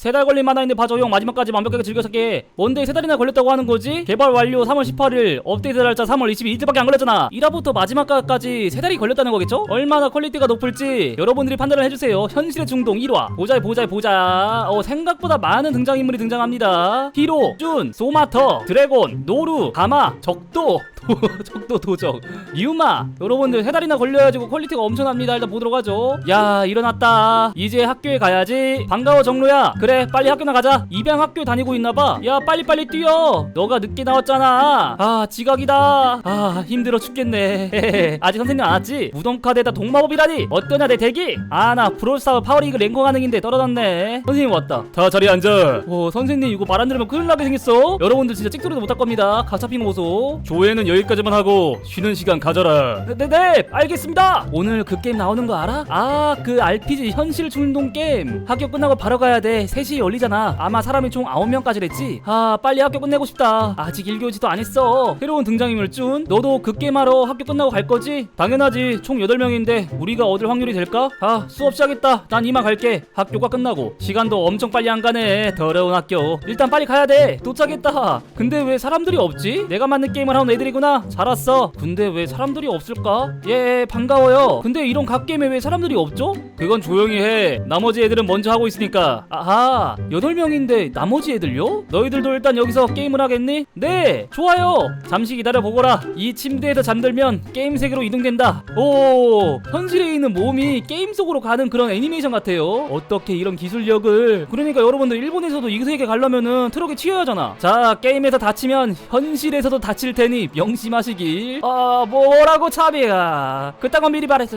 세 달 걸린 만화인데 봐줘 형 마지막까지 완벽하게 즐겨찾게 뭔데 세 달이나 걸렸다고 하는 거지? 개발 완료 3월 18일 업데이트 날짜 3월 22일밖에 안 걸렸잖아. 1화부터 마지막까지 세 달이 걸렸다는 거겠죠? 얼마나 퀄리티가 높을지 여러분들이 판단을 해주세요. 현실의 중동 1화. 보자 보자 보자. 어 생각보다 많은 등장인물이 등장합니다. 히로, 준, 소마터, 드래곤, 노루, 가마, 적도 도- 적도 도적. 유마 여러분들 세 달이나 걸려가지고 퀄리티가 엄청납니다. 일단 보도록 하죠. 야 일어났다. 이제 학교에 가야지. 반가워 정로야. 그래 빨리 학교나 가자. 입양 학교 다니고 있나봐. 야 빨리빨리 뛰어. 너가 늦게 나왔잖아. 아 지각이다. 아 힘들어 죽겠네. 아직 선생님 안 왔지? 무덤카드에다 동마법이라니. 어떠냐 내 대기? 아 나 브롤스타워 파워리그 랭커 가능인데 떨어졌네. 선생님 왔다. 다 자리에 앉아. 오 선생님 이거 말 안 들으면 큰일 나게 생겼어. 여러분들 진짜 찍소리도 못할 겁니다. 거 보소 조회는 여기까지만 하고 쉬는 시간 가져라. 네네 알겠습니다. 오늘 그 게임 나오는 거 알아? 아 그 RPG 현실 중동 게임. 학교 끝나고 바로 가야 돼. 3시에 열리잖아. 아마 사람이 총 9명까지랬지? 아 빨리 학교 끝내고 싶다. 아직 1교지도 안 했어. 새로운 등장인물 준 너도 그 게임 하러 학교 끝나고 갈 거지? 당연하지. 총 8명인데 우리가 얻을 확률이 될까? 아 수업 시작했다. 난 이만 갈게. 학교가 끝나고. 시간도 엄청 빨리 안 가네. 더러운 학교. 일단 빨리 가야 돼. 도착했다. 근데 왜 사람들이 없지? 내가 만든 게임을 하는 애들이구나 잘 왔어. 근데 왜 사람들이 없을까? 예 반가워요. 근데 이런 갓게임에 왜 사람들이 없죠? 그건 조용히 해. 나머지 애들은 먼저 하고 있으니까. 아하 8명인데 나머지 애들요? 너희들도 일단 여기서 게임을 하겠니? 네 좋아요. 잠시 기다려 보거라. 이 침대에서 잠들면 게임 세계로 이동된다. 오 현실에 있는 몸이 게임 속으로 가는 그런 애니메이션 같아요. 어떻게 이런 기술력을? 그러니까 여러분들 일본에서도 이 세계 가려면은 트럭에 치여야 하잖아. 자 게임에서 다치면 현실에서도 다칠 테니 명 심하시길 아 뭐라고 차비야 그딴 건 미리 말했어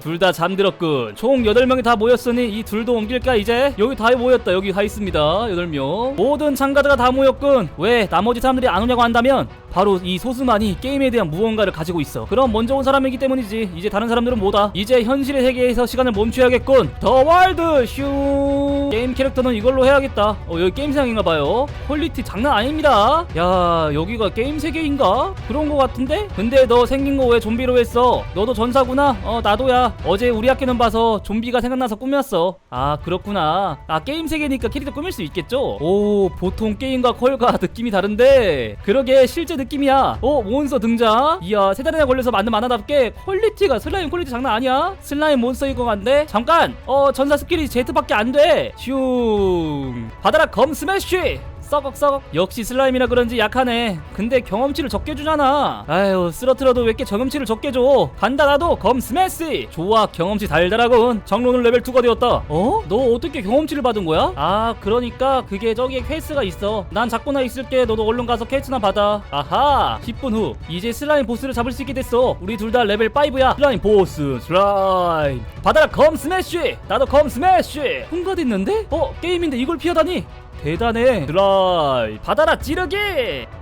둘 다 잠들었군. 총 8명이 다 모였으니 이 둘도 옮길까 이제? 여기 다 모였다. 여기 다 있습니다. 8명. 모든 참가자가 다 모였군. 왜 나머지 사람들이 안 오냐고 한다면 바로 이 소수만이 게임에 대한 무언가를 가지고 있어. 그럼 먼저 온 사람이기 때문이지. 이제 다른 사람들은 뭐다? 이제 현실의 세계에서 시간을 멈춰야겠군. 더 월드 슈! 게임 캐릭터는 이걸로 해야겠다. 어 여기 게임 세상인가 봐요. 퀄리티 장난 아닙니다. 야 여기가 게임 세계인가? 그런 거 같은데? 근데 너 생긴 거 왜 좀비로 했어? 너도 전사구나? 어 나도야. 어제 우리 학교는 봐서 좀비가 생각나서 꾸몄어. 아 그렇구나. 아 게임 세계니까 캐릭터 꾸밀 수 있겠죠? 오 보통 게임과 퀄과 느낌이 다른데. 그러게 실제 느낌이야. 어 몬스터 등장. 이야 세 달이나 걸려서 만든 만화답게 퀄리티가 슬라임 퀄리티 장난 아니야? 슬라임 몬스터인 것 같네. 잠깐! 어 전사 스킬이 제트밖에 안돼. 슝. 받아라 검 스매쉬 써걱써걱 역시 슬라임이라 그런지 약하네. 근데 경험치를 적게 주잖아. 아유 쓰러트려도 왜 이렇게 경험치를 적게 줘? 간다 나도. 검 스매시. 좋아 경험치 달달하군. 정론은 레벨 2가 되었다. 어? 너 어떻게 경험치를 받은 거야? 아 그러니까 그게 저기에 퀘스트가 있어. 난 잡고나 있을게. 너도 얼른 가서 퀘스트나 받아. 아하 10분 후. 이제 슬라임 보스를 잡을 수 있게 됐어. 우리 둘 다 레벨 5야. 슬라임 보스 슬라임. 받아라 검 스매시. 나도 검 스매시. 통과됐는데? 어 게임인데 이걸 피하다니? 대단해. 드라이. 받아라 찌르기!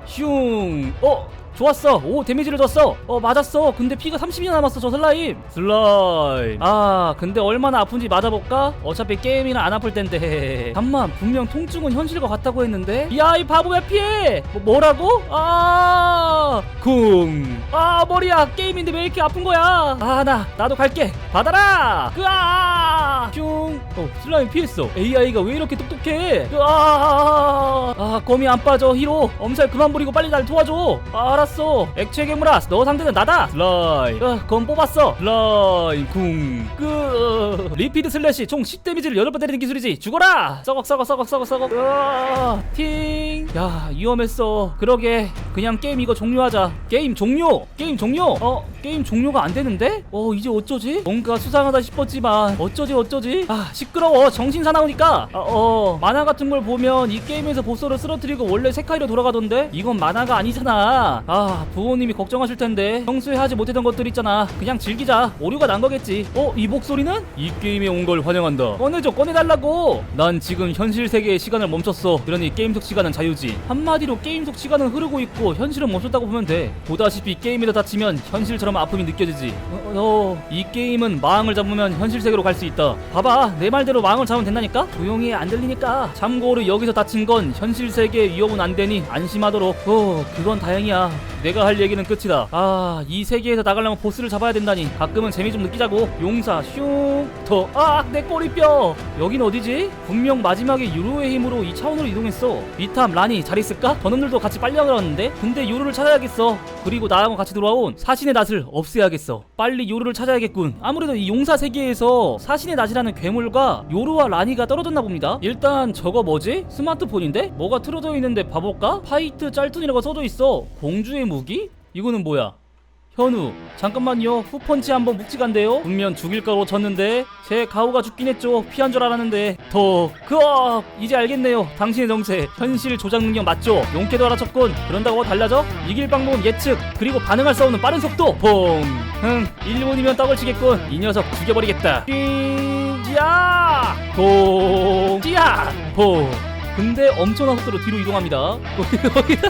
슝 어 좋았어. 오 데미지를 줬어. 어 맞았어. 근데 피가 30이나 남았어 저 슬라임. 슬라임. 아 근데 얼마나 아픈지 맞아볼까? 어차피 게임이나 안 아플 텐데. 잠만 분명 통증은 현실과 같다고 했는데. 야 이 바보 왜 피해! 뭐, 뭐라고? 아쿵아 머리야. 게임인데 왜 이렇게 아픈 거야? 아 나 나도 갈게. 받아라! 으아! 슝 어 슬라임 피했어. AI가 왜 이렇게 똑똑해? 으아 아 검이 안 빠져. 히로 엄살 그만 부리고 빨리 날 도와줘. 아, 알았어. 액체 괴물아 너 상대는 나다. 슬라임. 아, 검 뽑았어. 슬라임 쿵끄 리피드 슬래시 총 10 데미지를 8번 때리는 기술이지. 죽어라! 썩억 썩억 썩억 썩억 으아 팅야 위험했어. 그러게. 그냥 게임 이거 종료하자. 게임 종료! 게임 종료! 어 게임 종료가 안 되는데? 어 이제 어쩌지? 뭔가 수상하다 싶었지만 어쩌지 어쩌지? 아 시끄러워. 정신 사나우니까. 아, 어. 만화 같은 걸 보면 이 게임에서 보스를 쓰러뜨리고 원래 세카이로 돌아가던데? 이건 만화가 아니잖아. 아 부모님이 걱정하실 텐데. 평소에 하지 못했던 것들 있잖아. 그냥 즐기자. 오류가 난 거겠지. 어 이 목소리는? 이 게임에 온 걸 환영한다. 꺼내줘 꺼내달라고. 난 지금 현실 세계의 시간을 멈췄어. 그러니 게임 속 시간은 자유지. 한마디로 게임 속 시간은 흐르고 있고 뭐 현실은 멈췄다고 보면 돼. 보다시피 게임에서 다치면 현실처럼 아픔이 느껴지지. 어, 어, 이 게임은 마왕을 잡으면 현실 세계로 갈 수 있다. 봐봐 내 말대로 마왕을 잡으면 된다니까? 조용히 해, 안 들리니까. 참고로 여기서 다친 건 현실 세계에 위협은 안 되니 안심하도록. 어 그건 다행이야. 내가 할 얘기는 끝이다. 아 이 세계에서 나가려면 보스를 잡아야 된다니. 가끔은 재미 좀 느끼자고. 용사 슝 더 아 내 꼬리뼈. 여긴 어디지? 분명 마지막에 유로의 힘으로 이 차원으로 이동했어. 비탐 라니 잘 있을까? 저놈들도 같이 빨리 들었는데? 근데 요루를 찾아야겠어. 그리고 나하고 같이 들어온 사신의 낫을 없애야겠어. 빨리 요루를 찾아야겠군. 아무래도 이 용사 세계에서 사신의 낫이라는 괴물과 요루와 라니가 떨어졌나 봅니다. 일단 저거 뭐지? 스마트폰인데? 뭐가 틀어져 있는데 봐볼까? 파이트 짤툰이라고 써져 있어. 공주의 무기? 이거는 뭐야? 현우 잠깐만요. 후펀치 한번 묵직한데요? 분명 죽일 거로 쳤는데? 제 가오가 죽긴 했죠. 피한 줄 알았는데. 더 그어 이제 알겠네요. 당신의 정체. 현실 조작 능력 맞죠? 용케도 알아쳤군. 그런다고 달라져? 이길 방법은 예측. 그리고 반응할 수 없는 빠른 속도. 퐁흥 1분이면 떡을 치겠군. 이 녀석 죽여버리겠다. 띵지 야 동지야 퐁 근데 엄청난 속도로 뒤로 이동합니다. 여기다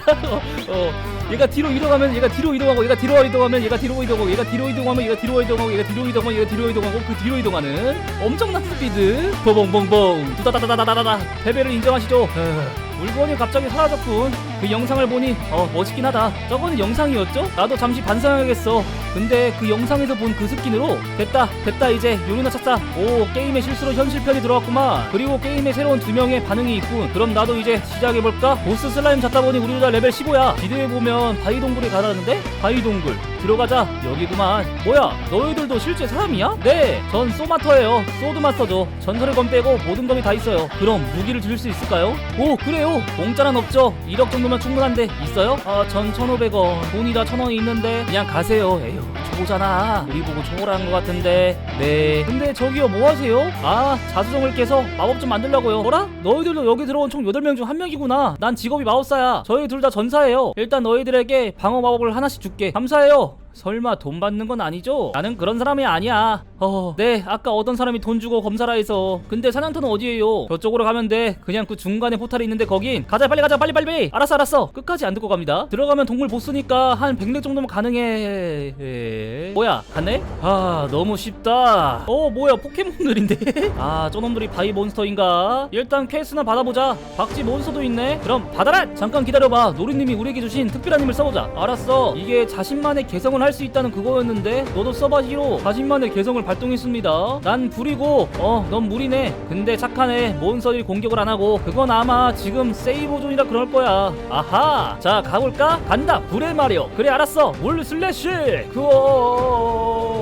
어, 얘가 뒤로 이동하면 얘가 뒤로 이동하고 얘가 뒤로 이동하면 얘가 뒤로 이동하고 얘가 뒤로 이동하면 얘가 뒤로 이동하고 얘가 뒤로 이동하고 얘가 뒤로 이동하고 그 뒤로 이동하는 엄청난 스피드. 뽀봉봉봉 두다다다다다다다 패배를 인정하시죠? 어, 물건이 갑자기 사라졌군. 그 영상을 보니 어 멋있긴 하다. 저거는 영상이었죠? 나도 잠시 반성해야겠어. 근데 그 영상에서 본 그 스킨으로 됐다 됐다 이제. 요루나 찾자. 오 게임의 실수로 현실편이 들어왔구만. 그리고 게임에 새로운 두 명의 반응이 있군. 그럼 나도 이제 시작해볼까? 보스 슬라임 잡다 보니 우리 둘다 레벨 15야. 기대해보면 바위동굴에 가라는데? 바위동굴 들어가자. 여기구만. 뭐야 너희들도 실제 사람이야? 네전 소마터예요. 소드마스터죠. 전설의 검 빼고 모든 검이 다 있어요. 그럼 무기를 드릴 수 있을까요? 오 그래요. 공짜란 없죠. 1억 정도면 충분한데 있어요? 아전 1500원. 돈이 다 1000원이 있는데 그냥 가세요. 에휴 초보잖아. 우리 보고 초보라는 것 같은데. 네. 근데 저기요 뭐하세요? 아 자수정을 깨서 마법 좀 만들려고요. 뭐라? 너희들도 여기 들어온 총 8명 중 한 명이구나. 난 직업이 마법사야. 저희 둘 다 전사예요. 일단 너희들에게 방어 마법을 하나씩 줄게. 감사해요 설마 돈 받는 건 아니죠? 나는 그런 사람이 아니야. 어, 네, 아까 어떤 사람이 돈 주고 검사라 해서. 근데 사냥터는 어디예요? 저쪽으로 가면 돼. 그냥 그 중간에 포탈이 있는데 거긴. 가자, 빨리 가자, 빨리, 빨리. 알았어, 알았어. 끝까지 안 듣고 갑니다. 들어가면 동물 보스니까 한 100렙 정도면 가능해. 에... 뭐야, 갔네? 아, 너무 쉽다. 어, 뭐야, 포켓몬들인데? 아, 저놈들이 바이 몬스터인가? 일단 퀘스트나 받아보자. 박쥐 몬스터도 있네. 그럼 받아라! 잠깐 기다려봐. 노리님이 우리에게 주신 특별한 힘을 써보자. 알았어. 이게 자신만의 개성을 할 수 있다는 그거였는데 너도 써봐 히로 자신만의 개성을 발동했습니다. 난 불이고 어 넌 물이네. 근데 착하네 몬스터들이 공격을 안 하고 그건 아마 지금 세이브 존이라 그럴 거야. 아하! 자 가볼까? 간다! 불의 마력 그래 알았어! 물 슬래시! 그어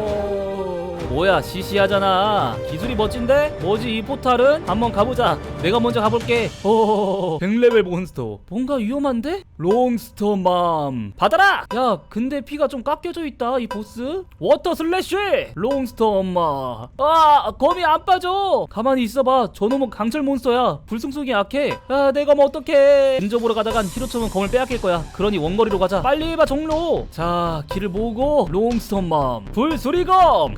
뭐야 시시하잖아. 기술이 멋진데? 뭐지 이 포탈은? 한번 가보자. 내가 먼저 가볼게. 오 100레벨 몬스터. 뭔가 위험한데? 롱스터 맘. 받아라! 야 근데 피가 좀 깎여져 있다 이 보스. 워터 슬래시 롱스터 엄마. 아 검이 안 빠져! 가만히 있어봐. 저놈은 강철 몬스터야. 불승속이 약해. 아 내가 뭐 어떡해. 근접 보러 가다간 히로처럼 검을 빼앗길 거야. 그러니 원거리로 가자. 빨리 해봐 종로. 자 길을 모으고 롱스터 맘. 불수리검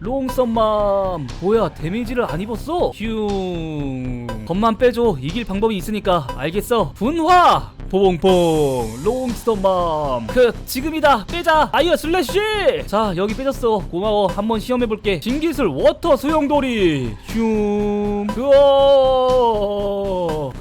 롱스터맘. 뭐야 데미지를 안 입었어? 휴 검만 빼줘. 이길 방법이 있으니까 알겠어. 분화! 보봉봉. 롱스터맘. 그 지금이다. 빼자. 아이어 슬래시! 자 여기 빼졌어. 고마워. 한번 시험해볼게. 신기술 워터 수영돌이. 슝 그어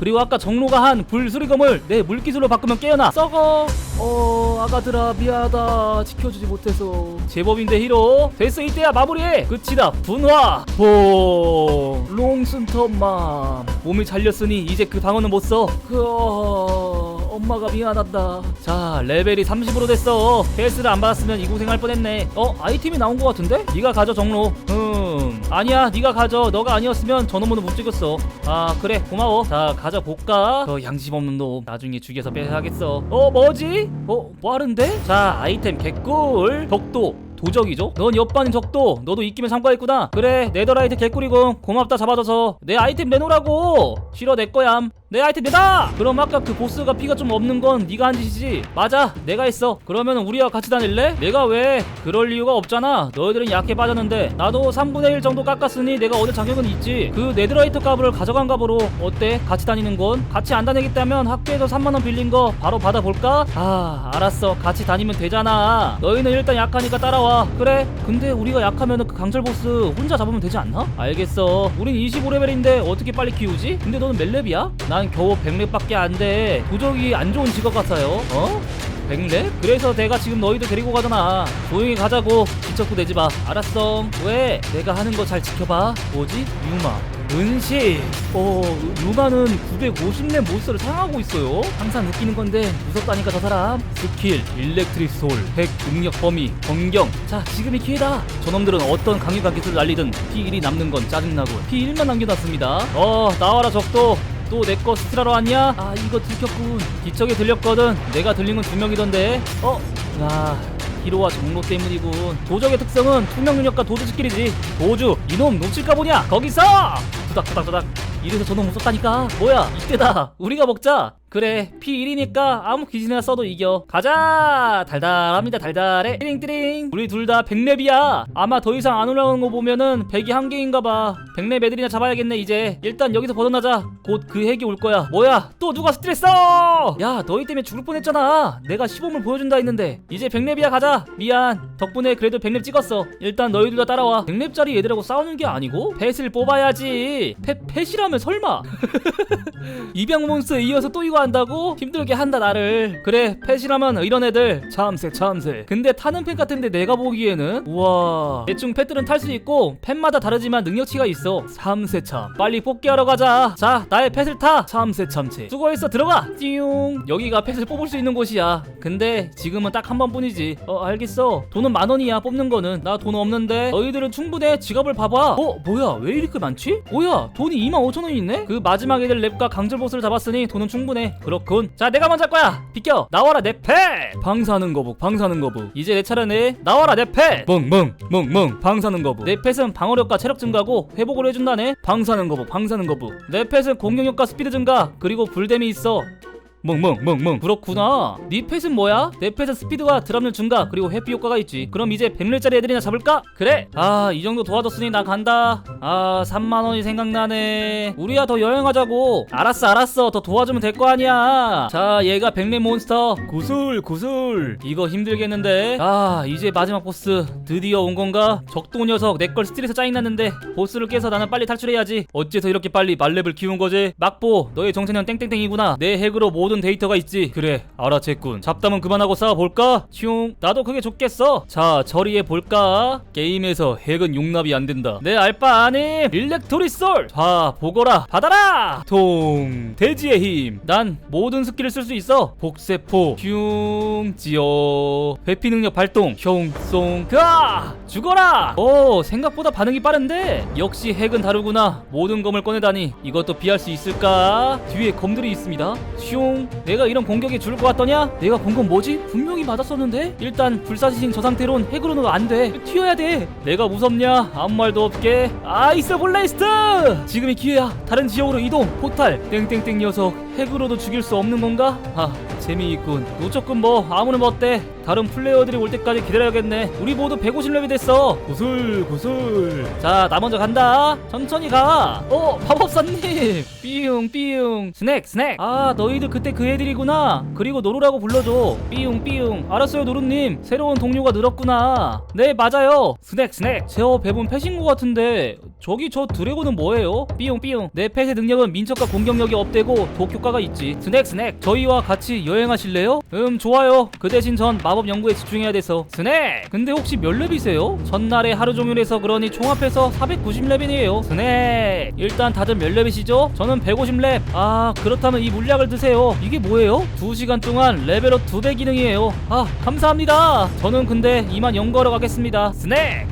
그리고 아까 정로가 한 불수리검을 내 물기술로 바꾸면 깨어나. 썩어! 어 아가들아 미안하다. 지켜주지 못해서. 제법인데 히로. 됐어 이때야. 마무리해. 끝이다. 분화. 보. 롱스터맘. 몸이 잘렸으니 이제 그 방어는 못써. 그 어. 엄마가 미안하다. 자 레벨이 30으로 됐어. 헬스를 안 받았으면 이 고생할 뻔했네. 어 아이템이 나온 것 같은데? 네가 가져 정로. 음 아니야 네가 가져. 너가 아니었으면 저놈은 못 죽였어. 아 그래 고마워. 자 가져 볼까? 저 양심 없는 놈 나중에 죽여서 빼야겠어. 어 뭐지? 어 빠른데? 자 아이템 개꿀. 덕도 도적이죠? 넌 옆반인 적도 너도 입김에 참가했구나. 그래 네더라이트 개꿀이고 고맙다 잡아줘서. 내 아이템 내놓으라고! 싫어 내 거얌 내 아이템 내다 그럼 아까 그 보스가 피가 좀 없는 건 네가 한 짓이지. 맞아 내가 했어. 그러면 우리와 같이 다닐래? 내가 왜? 그럴 이유가 없잖아. 너희들은 약해 빠졌는데 나도 3분의 1 정도 깎았으니 내가 얻을 자격은 있지. 그 네드라이트 값을 가져간 값으로 어때? 같이 다니는 건? 같이 안 다니겠다면 학교에서 3만원 빌린 거 바로 받아볼까? 아 알았어. 같이 다니면 되잖아. 너희는 일단 약하니까 따라와 그래 근데 우리가 약하면 그 강철 보스 혼자 잡으면 되지 않나? 알겠어 우린 25레벨인데 어떻게 빨리 키우지? 근데 너는 몇 렙이야? 난 겨우 100렙밖에 안돼 도적이 안 좋은 직업 같아요 어? 100렙? 그래서 내가 지금 너희들 데리고 가잖아 조용히 가자고 지척도 내지 마 알았어 왜? 내가 하는 거 잘 지켜봐 뭐지? 유마 은신 어 루마는 950렙 몬스터를 사용하고 있어요. 항상 느끼는 건데 무섭다니까 저 사람. 스킬 일렉트릭 솔 핵 능력 범위 변경. 자 지금이 기회다. 저놈들은 어떤 강력한 기술을 날리든 P1이 남는 건 짜증나고 P1만 남겨놨습니다. 어 나와라 적도. 또 내 거 스트라로 왔냐? 아 이거 들켰군. 뒤척에 들렸거든. 내가 들린 건 두 명이던데. 어? 아 히로와 정로 때문이군. 도적의 특성은 투명 능력과 도주 스킬이지. 도주 이놈 놓칠까 보냐? 거기서! 투닥투닥투닥. 이래서 저놈 무섭다니까. 뭐야 이때다. 우리가 먹자 그래 P1이니까 아무 기진이나 써도 이겨. 가자! 달달합니다 달달해. 띠링띠링. 우리 둘 다 100렙이야. 아마 더 이상 안 올라오는 거 보면은 100이 한계인가봐. 100렙 애들이나 잡아야겠네 이제. 일단 여기서 벗어나자. 곧 그 핵이 올 거야. 뭐야? 또 누가 스트레스 야 너희 때문에 죽을 뻔했잖아. 내가 시범을 보여준다 했는데. 이제 100렙이야 가자. 미안. 덕분에 그래도 100렙 찍었어. 일단 너희 둘다 따라와. 100렙짜리 애들하고 싸우는 게 아니고? 펫을 뽑아야지. 펫, 펫이라면 설마. 입양 몬스터에 이어서 또 이거 한다고? 힘들게 한다 나를. 그래 펫이라면 이런 애들. 참새 참새. 근데 타는 펫 같은데 내가 보기에는 우와. 대충 펫들은 탈 수 있고 펫마다 다르지만 능력치가 있어. 참새 참. 빨리 뽑기하러 가자. 자 나의 펫을 타. 참새 참새. 수고했어 들어가. 띠용. 여기가 펫을 뽑을 수 있는 곳이야. 근데 지금은 딱 한 번뿐이지. 어 알겠어. 돈은 만 원이야 뽑는 거는. 나 돈 없는데. 너희들은 충분해. 지갑을 봐봐. 어 뭐야? 왜 이렇게 많지? 뭐야 돈이 2만 5천 원 있네? 그 마지막 애들 랩과 강철 보스를 잡았으니 돈은 충분해 그렇군. 자 내가 먼저 할 거야. 비켜. 나와라 내패! 방사능 거북 방사능 거북. 이제 내 차례네. 나와라 내패! 멍멍 멍멍. 방사능 거북. 내 펫은 방어력과 체력 증가고 회복을 해준다네. 방사능 거북 방사능 거북. 내 펫은 공격력과 스피드 증가. 그리고 불댐이 있어 멍멍멍멍. 그렇구나. 네 펫은 뭐야? 내 펫은 스피드와 드랍률 증가 그리고 회피 효과가 있지. 그럼 이제 100렙짜리 애들이나 잡을까? 그래. 아 이 정도 도와줬으니 나 간다. 아 3만원이 생각나네. 우리야 더 여행하자고. 알았어 알았어. 더 도와주면 될 거 아니야. 자 얘가 100렙 몬스터. 구슬 구슬. 이거 힘들겠는데? 아 이제 마지막 보스. 드디어 온 건가? 적도 녀석. 내 걸 스틸에서 짜증났는데 보스를 깨서 나는 빨리 탈출해야지. 어째서 이렇게 빨리 말렙을 키운 거지? 막보 너의 정체는 땡땡땡이구나. 내 핵으로 모든 데이터가 있지. 그래 알아챘군. 잡담은 그만하고 싸워볼까? 슝 나도 그게 좋겠어. 자 처리해 볼까? 게임에서 핵은 용납이 안 된다. 내 알바 아님 일렉토리 솔! 자 보거라. 받아라! 통 대지의 힘 난 모든 스킬을 쓸 수 있어. 복세포. 슝 지어. 회피 능력 발동. 흉 송 그아 죽어라! 오 생각보다 반응이 빠른데? 역시 핵은 다르구나. 모든 검을 꺼내다니 이것도 피할 수 있을까? 뒤에 검들이 있습니다. 슝 내가 이런 공격에 죽을 것 같더냐? 내가 본 건 뭐지? 분명히 맞았었는데? 일단 불사시신 저 상태론 핵으로는 안 돼. 튀어야 돼. 내가 무섭냐? 아무 말도 없게. 아이스 블레이스트! 지금이 기회야. 다른 지역으로 이동. 포탈. 땡땡땡 녀석. 핵으로도 죽일 수 없는 건가? 아 재미있군 노조금 뭐 아무는 뭐 어때? 다른 플레이어들이 올 때까지 기다려야겠네. 우리 모두 150렙이 됐어. 구슬 구슬. 자 나 먼저 간다. 천천히 가어 마법사님. 삐용 삐용 스낵 스낵. 아 너희들 그때 그 애들이구나. 그리고 노루라고 불러줘. 삐용 삐용 알았어요 노루님. 새로운 동료가 늘었구나. 네 맞아요. 스낵 스낵. 제어 배분 패신 것 같은데 저기 저 드래곤은 뭐예요? 삐용 삐용. 내 펫의 능력은 민첩과 공격력이 업되고 독 효과가 있지. 스낵 스낵. 저희와 같이 여행하실래요? 음 좋아요. 그 대신 전 마법 연구에 집중해야 돼서. 스낵! 근데 혹시 몇 렙이세요? 전날에 하루 종일 해서 그러니 총합해서 490렙이네요. 스낵! 일단 다들 몇 렙이시죠? 저는 150렙 아 그렇다면 이 물약을 드세요. 이게 뭐예요? 2시간 동안 레벨업 2배 기능이에요. 아 감사합니다! 저는 근데 이만 연구하러 가겠습니다. 스낵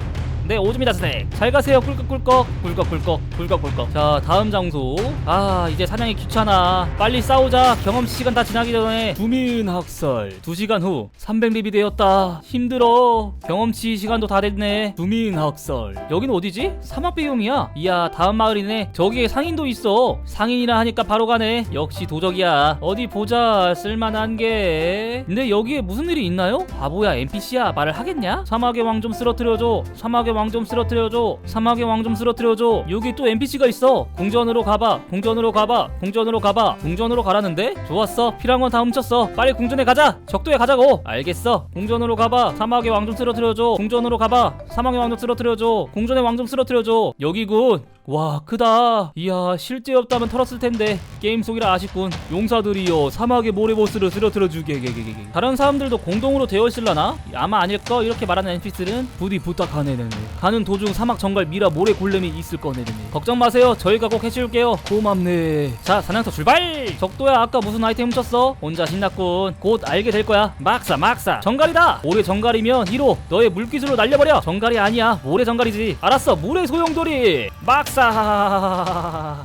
네 오줌이다 스낵 잘 가세요. 꿀꺽꿀꺽. 꿀꺽꿀꺽. 꿀꺽꿀꺽. 자 다음 장소. 아 이제 사냥이 귀찮아. 빨리 싸우자. 경험치 시간 다 지나기 전에 두민 학살 2시간 후 300립이 되었다. 힘들어. 경험치 시간도 다 됐네. 두민 학살 여기는 어디지? 사막 배경이야? 이야 다음 마을이네. 저기에 상인도 있어. 상인이라 하니까 바로 가네. 역시 도적이야. 어디 보자. 쓸만한 게. 근데 여기에 무슨 일이 있나요? 바보야 NPC야. 말을 하겠냐? 사막의 왕 좀 쓰러뜨려줘. 사막의 왕 좀 쓰러뜨려줘. 사막의 왕 좀 쓰러뜨려줘. 여기 또 NPC가 있어. 궁전으로 가봐. 궁전으로 가봐. 궁전으로 가봐. 궁전으로 가라는데? 좋았어. 건다 훔쳤어. 빨리 궁전에 가자. 적도에 가자고. 알겠어. 궁전으로 가봐. 사막의 왕 좀 쓰러뜨려줘. 궁전으로 가봐. 사막의 왕 좀 쓰러뜨려줘. 궁전의 왕 좀 쓰러뜨려줘. 여기군 와 크다. 이야 실제 없다면 털었을 텐데. 게임 속이라 아쉽군. 용사들이여 사막의 모래보스를 쓰러뜨려 주게 다른 사람들도 공동으로 되어 있을라나? 아마 아닐까 이렇게 말하는 NPC는 부디 부탁하네네 가는 도중 사막 정갈 미라 모래 골렘이 있을 거네네 걱정 마세요. 저희가 꼭 해줄게요. 고맙네. 자 사냥터 출발! 적도야 아까 무슨 아이템 훔쳤어? 혼자 신났군. 곧 알게 될 거야. 막사 막사. 정갈이다! 모래 정갈이면 1호 너의 물기술로 날려버려! 정갈이 아니야. 모래 정갈이지. 알았어 모래 소용돌이! 막사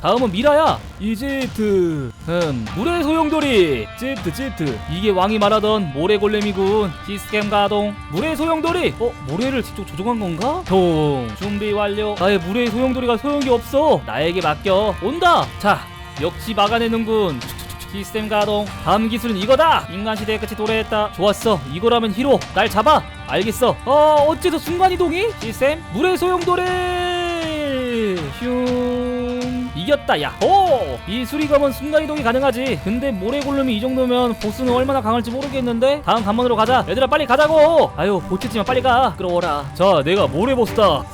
다음은 미라야. 이집트 음 물의 소용돌이. 집트 집트. 이게 왕이 말하던 모래골렘이군. 시스템 가동. 물의 소용돌이. 어 모래를 직접 조종한 건가? 동. 준비 완료. 나의 물의 소용돌이가 소용이 없어. 나에게 맡겨. 온다. 자 역시 막아내는군. 시스템 가동. 다음 기술은 이거다. 인간 시대의 끝이 도래했다. 좋았어. 이거라면 히로 날 잡아. 알겠어. 어 어째서 순간이동이? 시스템? 물의 소용돌이 슝. 이겼다 야호! 이 수리검은 순간이동이 가능하지. 근데 모래골룸이 이 정도면 보스는 얼마나 강할지 모르겠는데? 다음 관문으로 가자. 얘들아 빨리 가자고! 아유 못했지만 빨리 가. 끌어오라. 자 내가 모래보스다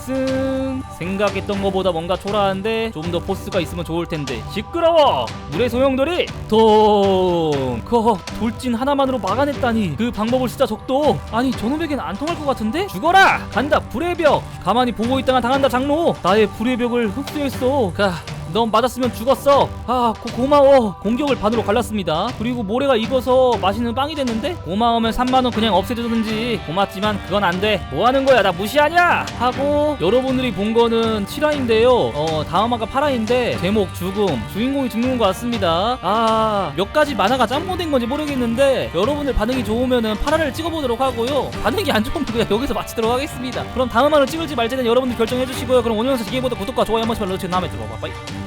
쓱 생각했던 것보다 뭔가 초라한데 좀더 보스가 있으면 좋을 텐데. 시끄러워! 물의 소용돌이! 통커 돌진 하나만으로 막아냈다니. 그 방법을 진짜 적도. 아니 저놈에겐 안 통할 것 같은데? 죽어라! 간다 불의 벽! 가만히 보고 있다가 당한다 장로! 나의 불의 벽을 흡수했어. 가 넌 맞았으면 죽었어. 아 고, 고마워. 공격을 반으로 갈랐습니다. 그리고 모래가 익어서 맛있는 빵이 됐는데? 고마우면 3만원 그냥 없애주든지. 고맙지만 그건 안돼. 뭐하는 거야? 나 무시하냐? 하고 여러분들이 본 거는 7화인데요. 어 다음 화가 8화인데 제목 죽음 주인공이 죽는 것 같습니다. 아 몇 가지 만화가 짬뽕된 건지 모르겠는데 여러분들 반응이 좋으면은 8화를 찍어보도록 하고요. 반응이 안 좋으면 그냥 여기서 마치도록 하겠습니다. 그럼 다음 화를 찍을지 말지는 여러분들 결정해 주시고요. 그럼 오늘 영상 기계보다 구독과 좋아요 한 번씩 눌러주시면 다음에 들어봐. 빠이